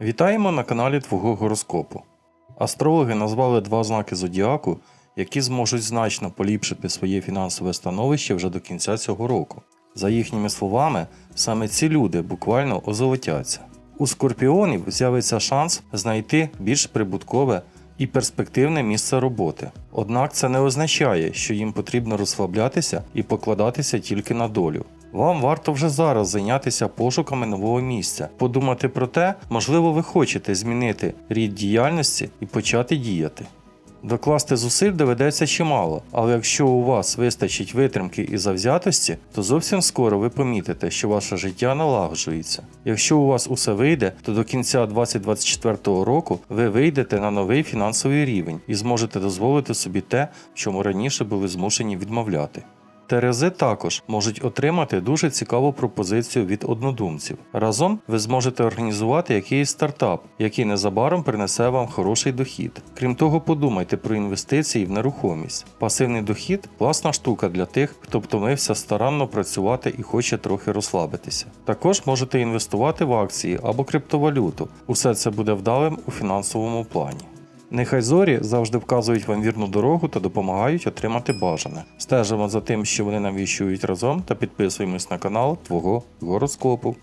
Вітаємо на каналі Твого гороскопу. Астрологи назвали два знаки зодіаку, які зможуть значно поліпшити своє фінансове становище вже до кінця цього року. За їхніми словами, саме ці люди буквально озолотяться. У скорпіонів з'явиться шанс знайти більш прибуткове і перспективне місце роботи. Однак це не означає, що їм потрібно розслаблятися і покладатися тільки на долю. Вам варто вже зараз зайнятися пошуками нового місця, подумати про те, можливо, ви хочете змінити рід діяльності і почати діяти. Докласти зусиль доведеться чимало, але якщо у вас вистачить витримки і завзятості, то зовсім скоро ви помітите, що ваше життя налагоджується. Якщо у вас усе вийде, то до кінця 2024 року ви вийдете на новий фінансовий рівень і зможете дозволити собі те, чому раніше були змушені відмовляти. Терези також можуть отримати дуже цікаву пропозицію від однодумців. Разом ви зможете організувати якийсь стартап, який незабаром принесе вам хороший дохід. Крім того, подумайте про інвестиції в нерухомість. Пасивний дохід класна штука для тих, хто втомився старанно працювати і хоче трохи розслабитися. Також можете інвестувати в акції або криптовалюту. Усе це буде вдалим у фінансовому плані. Нехай зорі завжди вказують вам вірну дорогу та допомагають отримати бажане. Стежимо за тим, що вони нам віщують разом та підписуємось на канал Твого гороскопу.